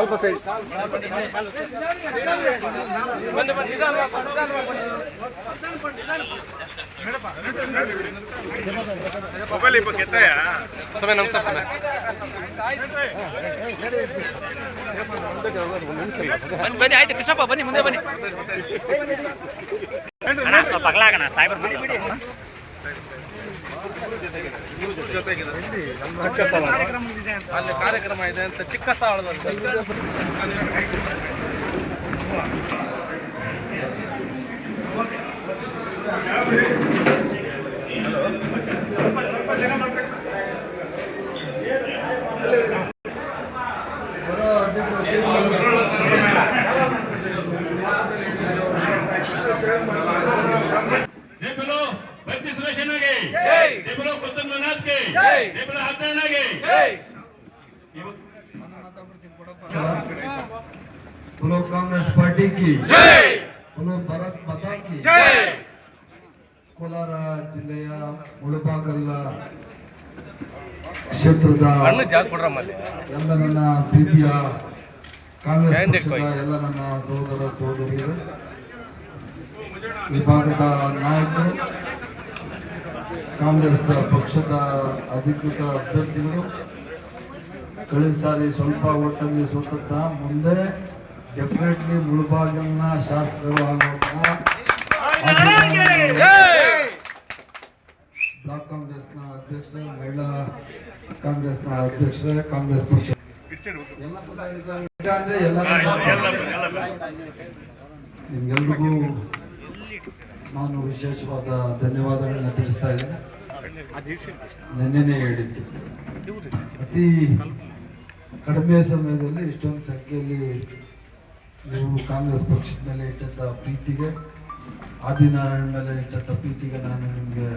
ನಾವು ಹೇಳೋದು ಮೊಬೈಲ್ ಸ್ವಲ್ಪ ಕೆಲ್ಸ ಮಾಡ್ಕೊಡ್ತೀವಿ. ಸಮಯ ನಮಸ್ಕಾರ ಸಮಯ ಬನ್ನಿ, ಆಯ್ತು, ಕೃಷ್ಣಪ್ಪ, ಬನ್ನಿ, ಮುಂದೆ ಬನ್ನಿ ಸ್ವಲ್ಪ ಅಗಲಾಗಣ ಸಾಯ್ಬರ್ ಬನ್ನಿ ಸ್ವಲ್ಪ. ಅಲ್ಲಿ ಕಾರ್ಯಕ್ರಮ ಇದೆ ಅಂತ ಚಿಕ್ಕ ಸಾವಳದಲ್ಲಿ भक्ति सुरेशन के जय बोलो कुतुब नाथ के जय बोलो हसनैन के बोलो कांग्रेस पार्टी की बोलो ಭಾರತ್ ಮಾತಾ ಕಿ ಕೋಲಾರ ಜಿಲ್ಲೆಯ ಮುಳಬಾಗಲ್ಲ ಕ್ಷೇತ್ರದ ಹಣ್ಣು ಜಾಗ ಕೊಡ್ರಮ್ಮಲ್ಲಿ ಎಲ್ಲ ನನ್ನ ಪ್ರೀತಿಯ ಕಾಂಗ್ರೆಸ್ ಏನ್ ಪಕ್ಷದ ಕೊಯ್? ಎಲ್ಲ ನನ್ನ ಸಹೋದರ ಸಹೋದರಿಯರು ಈ ಭಾಗದ ನಾಯಕರು ಕಾಂಗ್ರೆಸ್ ಪಕ್ಷದ ಅಧಿಕೃತ ಅಭ್ಯರ್ಥಿಗಳು, ಕಳೆದ ಸಾರಿ ಸ್ವಲ್ಪ ಒಟ್ಟಲ್ಲಿ ಸೋತದ್ದ. ಮುಂದೆ ಡೆಫಿನೆಟ್ಲಿ ಮುಳುಬಾಗಿಲಿನ ಶಾಸಕರು ಬ್ಲಾಕ್ ಕಾಂಗ್ರೆಸ್ನ ಅಧ್ಯಕ್ಷ, ಮಹಿಳಾ ಕಾಂಗ್ರೆಸ್ನ ಅಧ್ಯಕ್ಷರೇ ಕಾಂಗ್ರೆಸ್ ಪಕ್ಷ. ನಿಮ್ಗೆಲ್ರಿಗೂ ನಾನು ವಿಶೇಷವಾದ ಧನ್ಯವಾದಗಳನ್ನ ತಿಳಿಸ್ತಾ ಇದ್ದೇನೆ. ನಿನ್ನೆನೇ ಹೇಳಿದ್ದು ಅತಿ ಕಡಿಮೆ ಸಮಯದಲ್ಲಿ ಇಷ್ಟೊಂದು ಸಂಖ್ಯೆಯಲ್ಲಿ ನೀವು ಕಾಂಗ್ರೆಸ್ ಪಕ್ಷದ ಮೇಲೆ ಇಟ್ಟಂತ ಪ್ರೀತಿಗೆ ಆದಿನಾರಾಯಣ ಮೇಲೆ ಇಟ್ಟಂತ ಪ್ರೀತಿಗೆ ನಾನು ನಿಮಗೆ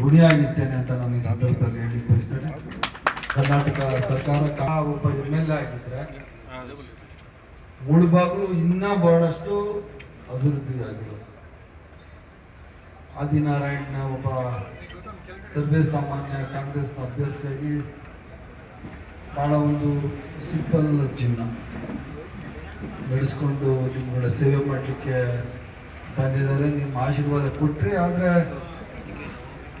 ಋಣಿಯಾಗಿರ್ತೇನೆ ಅಂತ ನಾನು ಈ ಸಂದರ್ಭದಲ್ಲಿ ಹೇಳಿ ಬಯಸ್ತೇನೆ ಕರ್ನಾಟಕ ಸರ್ಕಾರ ಒಬ್ಬ ಎಂ ಎಲ್ ಎ ಆಗಿದ್ರೆ ಮುಳುಬಾಗ್ಲು ಇನ್ನೂ ಬಹಳಷ್ಟು ಅಭಿವೃದ್ಧಿ ಆಗಿರೋದು ಆದಿನಾರಾಯಣ ಒಬ್ಬ ಸರ್ವೇ ಸಾಮಾನ್ಯ ಕಾಂಗ್ರೆಸ್ನ ಅಭ್ಯರ್ಥಿಯಾಗಿ ಬಹಳ ಒಂದು ಸಿಂಪಲ್ ಜೀವನ ನಡೆಸ್ಕೊಂಡು ನಿಮ್ಮಗಳ ಸೇವೆ ಮಾಡಲಿಕ್ಕೆ ಬಂದಿದ್ದಾರೆ. ನಿಮ್ಮ ಆಶೀರ್ವಾದ ಕೊಟ್ಟರೆ ಆದರೆ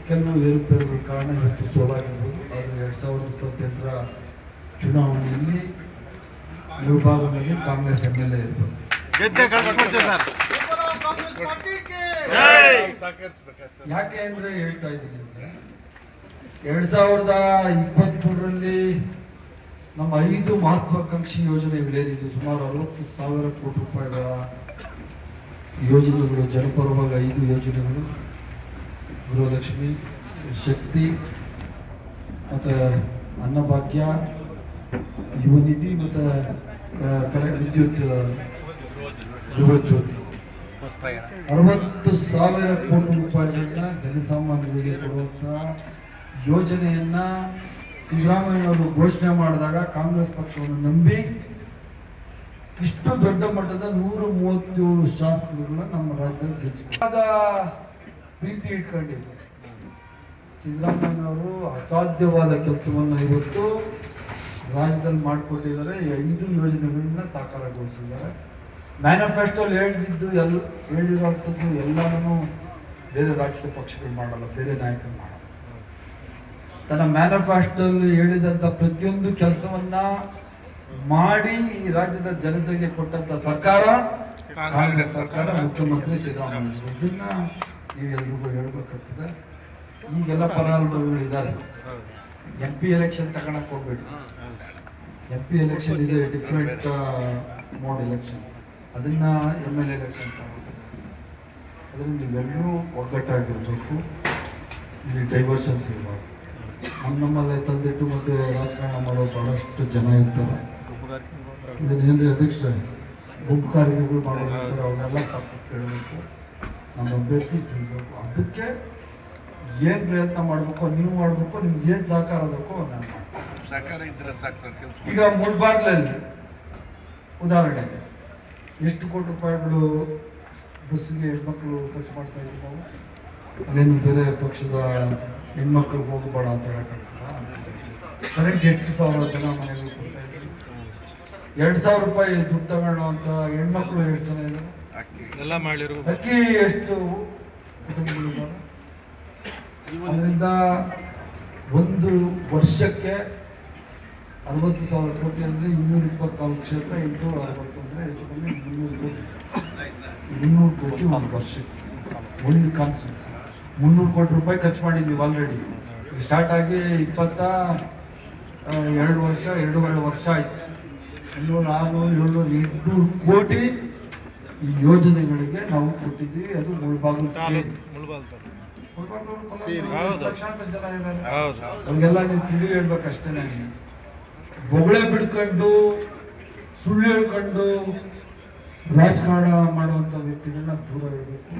ಕೆಲವು ಏರುಪೇರುಗಳ ಕಾರಣ ಇವತ್ತು ಸೋಲಾಗಿರ್ಬೋದು. ಆದರೆ ಎರಡು ಸಾವಿರದ ಇಪ್ಪತ್ತೆಂಟರ ಚುನಾವಣೆಯಲ್ಲಿ ವಿಭಾಗದಲ್ಲಿ ಕಾಂಗ್ರೆಸ್ ಎಂ ಎಲ್ ಎ ಇರ್ಬೋದು. ಯಾಕೆ ಅಂದರೆ ಹೇಳ್ತಾ ಇದ್ದೀನಿ ಅಂದ್ರೆ ಎರಡ್ ಸಾವಿರದ ಇಪ್ಪತ್ಮೂರರಲ್ಲಿ ನಮ್ಮ ಐದು ಮಹತ್ವಾಕಾಂಕ್ಷಿ ಯೋಜನೆಗಳೇನಿದೆ ಸುಮಾರು ಅರವತ್ತು ಸಾವಿರ ಕೋಟಿ ರೂಪಾಯಿಗಳ ಯೋಜನೆಗಳು, ಜನಪರವಾಗಿ ಐದು ಯೋಜನೆಗಳು. ಗೃಹಲಕ್ಷ್ಮಿ, ಶಕ್ತಿ, ಮತ್ತು ಅನ್ನಭಾಗ್ಯ ಯುವ ನಿಧಿ ಮತ್ತು ಕರೆ, ವಿದ್ಯುತ್ ಗೃಹ ಜ್ಯೋತಿ ಅರವತ್ತು ಸಾವಿರ ಕೋಟಿ ರೂಪಾಯಿಗಳನ್ನ ಜನಸಾಮಾನ್ಯರಿಗೆ ಕೊಡುವಂತಹ ಯೋಜನೆಯನ್ನ ಸಿದ್ದರಾಮಯ್ಯನವರು ಘೋಷಣೆ ಮಾಡಿದಾಗ ಕಾಂಗ್ರೆಸ್ ಪಕ್ಷವನ್ನು ನಂಬಿ ಇಷ್ಟು ದೊಡ್ಡ ಮಟ್ಟದ ನೂರ ಮೂವತ್ತೇಳು ಶಾಸಕರುಗಳನ್ನ ನಮ್ಮ ರಾಜ್ಯದಲ್ಲಿ ಗೆಲ್ಲಿಸಿದ ಪ್ರೀತಿ ಇಟ್ಕೊಂಡಿದ್ದಾರೆ ಸಿದ್ದರಾಮಯ್ಯನವರು ಅಸಾಧ್ಯವಾದ ಕೆಲಸವನ್ನು ಇವತ್ತು ರಾಜ್ಯದಲ್ಲಿ ಮಾಡಿಕೊಟ್ಟಿದ್ದಾರೆ. ಐದು ಯೋಜನೆಗಳನ್ನ ಸಾಕಾರಗೊಳಿಸಿದ್ದಾರೆ. ಮ್ಯಾನಿಫೆಸ್ಟೋಲ್ಲಿ ಹೇಳಿದ್ದು ಎಲ್ಲ ಹೇಳಿರುವಂಥದ್ದು ಎಲ್ಲನೂ ಬೇರೆ ರಾಜಕೀಯ ಪಕ್ಷಗಳು ಮಾಡಲ್ಲ, ಬೇರೆ ನಾಯಕರು ಮಾಡಲ್ಲ. ತನ್ನ ಮ್ಯಾನಿಫೆಸ್ಟೋಲ್ಲಿ ಹೇಳಿದಂಥ ಪ್ರತಿಯೊಂದು ಕೆಲಸವನ್ನ ಮಾಡಿ ಈ ರಾಜ್ಯದ ಜನತೆಗೆ ಕೊಟ್ಟಂತ ಸರ್ಕಾರ, ಕಾಂಗ್ರೆಸ್ ಸರ್ಕಾರ, ಮುಖ್ಯಮಂತ್ರಿ ಸಿದ್ದರಾಮಯ್ಯ. ನೀವೆಲ್ರಿಗೂ ಹೇಳ್ಬೇಕಾಗ್ತದೆ. ಈಗೆಲ್ಲ ಫಲಾನುಭವಿಗಳಿದ್ದಾರೆ ಎಂ ಪಿ ಎಲೆಕ್ಷನ್ ತಗೊಳಕ್ ಹೋಗ್ಬೇಡಿ ಎಂ ಪಿ ಎಲೆಕ್ಷನ್ ಇದೆ ಡಿಫ್ರೆಂಟ್ ಮೋಡ್ ಎಲೆಕ್ಷನ್ ಅದನ್ನ ಎಂ ಎಲ್ ಎಲೆಕ್ಷನ್ ಅದರಿಂದ ನೀವೆಲ್ಲರೂ ಒಗ್ಗಟ್ಟಾಗಿರ್ಬೇಕು. ಇಲ್ಲಿ ಡೈವರ್ಷನ್ಸ್ ಇರಬಾರ್ದು. ನಮ್ಮ ನಮ್ಮಲ್ಲೇ ತಂದಿಟ್ಟು ಮತ್ತೆ ರಾಜಕಾರಣ ಮಾಡೋ ಬಹಳಷ್ಟು ಜನ ಇರ್ತಾರೆ. ಇದನ್ನೇನ್ರಿ ಅಧ್ಯಕ್ಷರೇ? ಗುಂಪು ಕಾರ್ಯಗಳು ಮಾಡೋದಿರ್ತಾರೆ ಅವನ್ನೆಲ್ಲ ತಪ್ಪು ಕೇಳಬೇಕು. ನಮ್ಮ ಅಭ್ಯರ್ಥಿ ತಿಳ್ಬೇಕು ಅದಕ್ಕೆ ಏನು ಪ್ರಯತ್ನ ಮಾಡಬೇಕು ನೀವು ಮಾಡಬೇಕು ನಿಮ್ಗೆ ಏನು ಸಹಕಾರ ಬೇಕು ನಾನು ಮಾಡ್ತೀನಿ ಈಗ ಮುಳ್ಬಾಗ್ಲಲ್ಲಿ ಉದಾಹರಣೆಗೆ ಎಷ್ಟು ಕೋಟಿ ರೂಪಾಯಿಗಳು ಬಸ್ಸಿಗೆ ಮಕ್ಕಳು ಖರ್ಚು ಮಾಡ್ತಾ ಇದ್ದೀವಿ ನಾವು? ಅಲ್ಲೇನು ಬೇರೆ ಪಕ್ಷದ ಹೆಣ್ಮಕ್ಳು ಹೋಗಬೇಡ ಅಂತ ಹೇಳ್ತಾರೆ ಕರೆಕ್ಟ್ ಎಷ್ಟು ಸಾವಿರ ಜನ ಮನೆಗಳು ಕೊಡ್ತಾ ಎರಡು ಸಾವಿರ ರೂಪಾಯಿ ದುಡ್ಡು ತಗೊಳ್ಳೋ ಅಂತ ಹೆಣ್ಮಕ್ಳು ಎಷ್ಟು ಜನ ಇದ್ದಾರೆ? ಎಲ್ಲ ಮಾಡಿರು ಅಕ್ಕಿ ಎಷ್ಟು ಅದರಿಂದ ಒಂದು ವರ್ಷಕ್ಕೆ ಅರವತ್ತು ಸಾವಿರ ಕೋಟಿ ಅಂದರೆ ಇನ್ನೂರ ಇಪ್ಪತ್ನಾಲ್ಕು ಕ್ಷೇತ್ರ ಎಂಟು ಅರವತ್ತು ಅಂದರೆ ಹೆಚ್ಚು ಕಮ್ಮಿ ಮುನ್ನೂರು ಕೋಟಿ. ಮುನ್ನೂರು ಕೋಟಿ ಒಂದು ವರ್ಷಕ್ಕೆ. ಒಂದು ಕಾನ್ಸೆನ್ಸ್. ಮುನ್ನೂರು ಕೋಟಿ ರೂಪಾಯಿ ಖರ್ಚು ಮಾಡಿದ್ದೀವಿ ಆಲ್ರೆಡಿ ಸ್ಟಾರ್ಟ್ ಆಗಿ ಇಪ್ಪತ್ತ ಎರಡು ವರ್ಷ ಎರಡೂವರೆ ವರ್ಷ ಆಯಿತು. ಇನ್ನೂರು ಆರುನೂರು ಏಳ್ನೂರು ಎಂಟುನೂರು ಕೋಟಿ ಈ ಯೋಜನೆಗಳಿಗೆ ನಾವು ಕೊಟ್ಟಿದ್ದೀವಿ. ಅದು ಮುಳ್ಬಾಗಿಲು. ಲಕ್ಷಾಂತರ ಜನ ಇದ್ದಾರೆ. ಅವ್ರಿಗೆಲ್ಲ ನೀವು ತಿಳಿ ಹೇಳ್ಬೇಕಷ್ಟೇ ನನಗೆ. ಬೊಗಳೆ ಬಿಡ್ಕೊಂಡು ಸುಳ್ಳು ಹೇಳ್ಕೊಂಡು ರಾಜಕಾರಣ ಮಾಡುವಂಥ ವ್ಯಕ್ತಿಗಳನ್ನ ದೂರ ಇರಬೇಕು